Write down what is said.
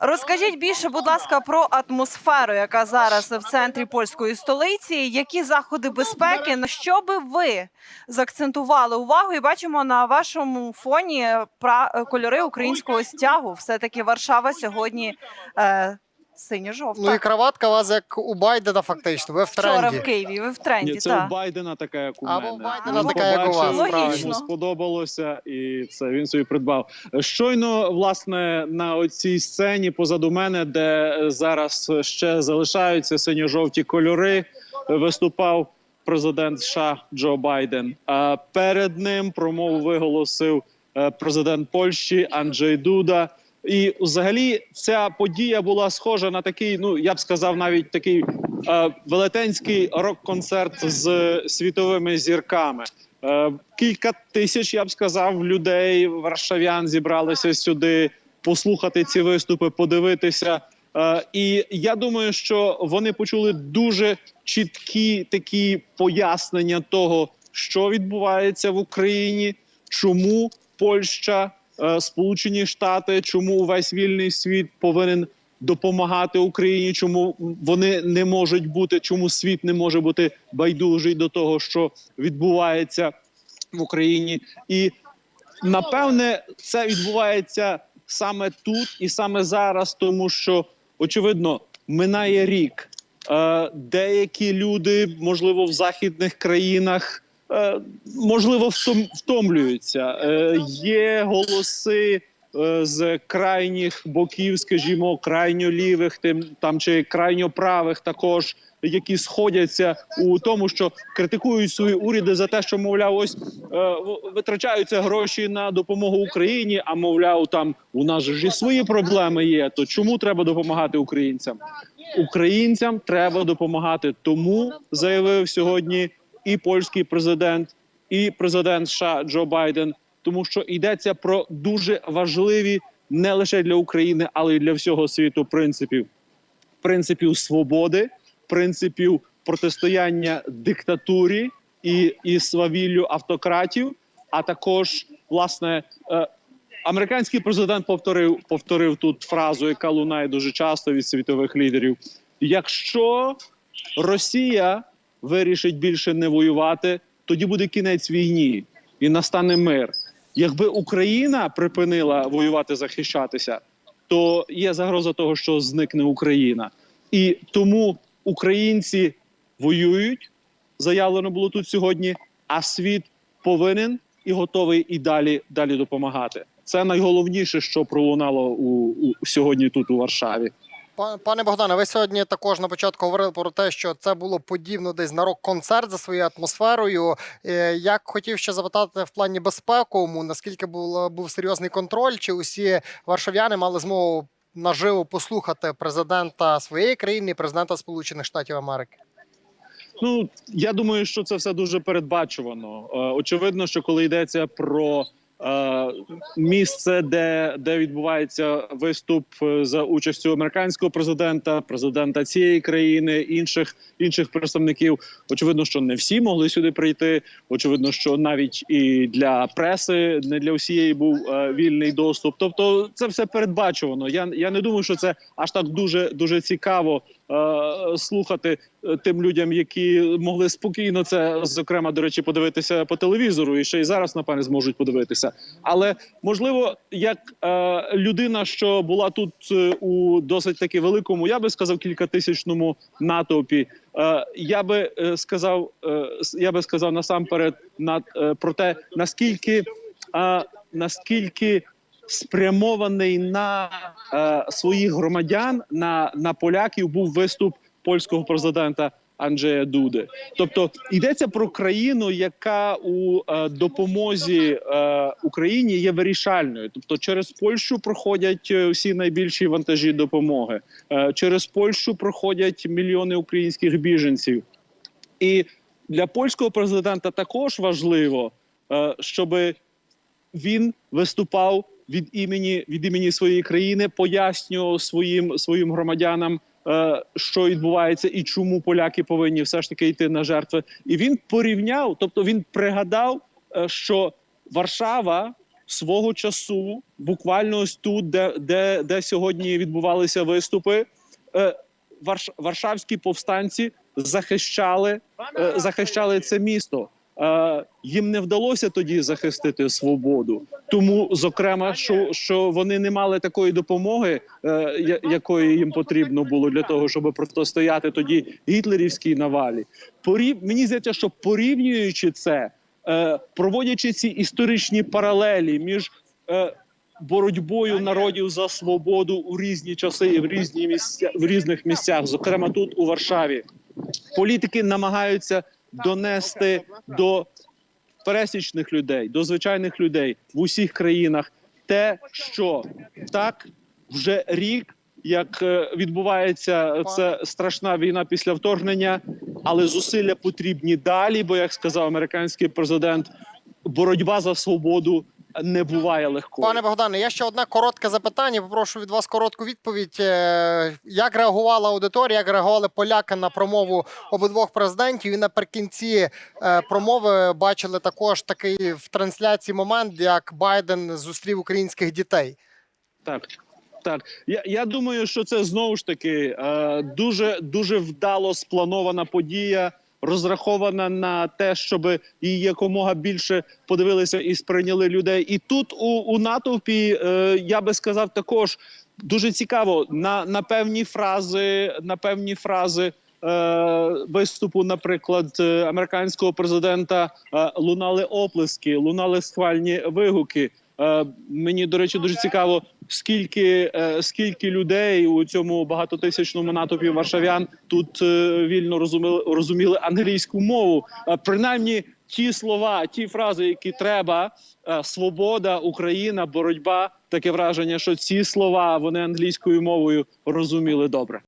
Розкажіть більше, будь ласка, про атмосферу, яка зараз в центрі польської столиці. Які заходи безпеки? На що би ви заакцентували увагу? І бачимо на вашому фоні кольори українського стягу. Все таки Варшава сьогодні е, синьо-жовта. Ну і краватка у вас як у Байдена, фактично. Ви в Вчора в Києві. Ви в тренді. Ні, це так. у Байдена така, як у Або мене. у Байдена Він така, як у вас. Логічно. йому сподобалося, і це він собі придбав. Щойно, власне, на оцій сцені позаду мене, де зараз ще залишаються синьо-жовті кольори, виступав президент США Джо Байден. А перед ним промову виголосив е, президент Польщі Анджей Дуда. І взагалі ця подія була схожа на такий, ну я б сказав, навіть такий е, велетенський рок-концерт з світовими зірками. Е, кілька тисяч, я б сказав, людей, варшавян зібралися сюди послухати ці виступи, подивитися. Е, і я думаю, що вони почули дуже чіткі такі пояснення того, що відбувається в Україні, чому Польща, Сполучені Штати, чому увесь вільний світ повинен допомагати Україні, чому вони не можуть бути, чому світ не може бути байдужий до того, що відбувається в Україні, і напевне це відбувається саме тут і саме зараз, тому що очевидно минає рік. Е, деякі люди, можливо, в західних країнах. Е, Можливо, втомлюються. Е, Є голоси е, з крайніх боків, скажімо, крайньо лівих, тим там чи крайньо правих, також які сходяться у тому, що критикують свої уряди за те, що мовляв, ось витрачаються гроші на допомогу Україні. А мовляв, там у нас ж і свої проблеми є. То чому треба допомагати українцям? Українцям треба допомагати. Тому заявив сьогодні і польський президент, і президент США Джо Байден, тому що йдеться про дуже важливі не лише для України, але й для всього світу принципів принципів свободи, принципів протистояння диктатурі і, і свавіллю автократів. А також власне е, американський президент повторив повторив тут фразу, яка лунає дуже часто від світових лідерів: якщо Росія вирішить більше не воювати, тоді буде кінець війні і настане мир. Якби Україна припинила воювати, захищатися, то є загроза того, що зникне Україна, і тому українці воюють. Заявлено було тут сьогодні. А світ повинен і готовий і далі далі допомагати. Це найголовніше, що пролунало у, у сьогодні тут у Варшаві. Па- Пане Богдане, ви сьогодні також на початку говорили про те, що це було подібно десь на рок-концерт за своєю атмосферою. Е, Як хотів ще запитати в плані безпековому, наскільки був, був серйозний контроль, чи усі варшавяни мали змогу наживо послухати президента своєї країни, президента Сполучених Штатів Америки? Ну я думаю, що це все дуже передбачувано. Е, очевидно, що коли йдеться про місце, де, де відбувається виступ е, за участю американського президента, президента цієї країни, інших інших представників, очевидно, що не всі могли сюди прийти. Очевидно, що навіть і для преси не для всієї був е, вільний доступ. Тобто, це все передбачувано. Я я не думаю, що це аж так дуже дуже цікаво слухати е, тим людям, які могли спокійно це, зокрема, до речі, подивитися по телевізору, і ще й зараз напевне зможуть подивитися. Але можливо, як е, людина, що була тут е, у досить таки великому, я би сказав, кількатисячному натовпі. Е, я би е, сказав, е, я би сказав насамперед над е, про те, наскільки е, наскільки спрямований на е, своїх громадян, на, на поляків, був виступ польського президента Анджея Дуди. Тобто йдеться про країну, яка у е, допомозі е, Україні є вирішальною. Тобто, через Польщу проходять е, всі найбільші вантажі допомоги. Е, через Польщу проходять мільйони українських біженців. І для польського президента також важливо, е, щоб він виступав від імені від імені своєї країни, пояснював своїм своїм громадянам, е, що відбувається і чому поляки повинні все ж таки йти на жертви. І він порівняв, тобто він пригадав, е, що Варшава свого часу, буквально ось тут, де, де, де сьогодні відбувалися виступи, е, Варш, варшавські повстанці захищали, захищали це місто. Їм не вдалося тоді захистити свободу. Тому, зокрема, що, що вони не мали такої допомоги, е, якої їм потрібно було для того, щоб протистояти тоді гітлерівській навалі. Порів... Мені здається, що порівнюючи це, е, проводячи ці історичні паралелі між е, боротьбою народів за свободу у різні часи і в різні місця в різних місцях, зокрема тут у Варшаві, політики намагаються донести до пересічних людей, до звичайних людей в усіх країнах те, що так вже рік. Як е, відбувається ця страшна війна після вторгнення, але зусилля потрібні далі. Бо, як сказав американський президент, боротьба за свободу не буває легкою. Пане Богдане, я ще одне коротке запитання. Попрошу від вас коротку відповідь. Е, Як реагувала аудиторія, як реагували поляки на промову обидвох президентів? І наприкінці е, промови бачили також такий в трансляції момент, як Байден зустрів українських дітей. Так, так. Я, я думаю, що це знову ж таки е, дуже дуже вдало спланована подія, розрахована на те, щоб її якомога більше подивилися і сприйняли людей. І тут у, у натовпі е, я би сказав також дуже цікаво на, на певні фрази, на певні фрази. е, Виступу, наприклад, е, американського президента е, лунали оплески, лунали схвальні вигуки. Мені до речі, дуже цікаво, скільки, е, скільки людей у цьому багатотисячному натовпі варшавян тут е, вільно розуміли, розуміли англійську мову. Е, Принаймні, ті слова, ті фрази, які треба: свобода, Україна, боротьба. Таке враження, що ці слова вони англійською мовою розуміли добре.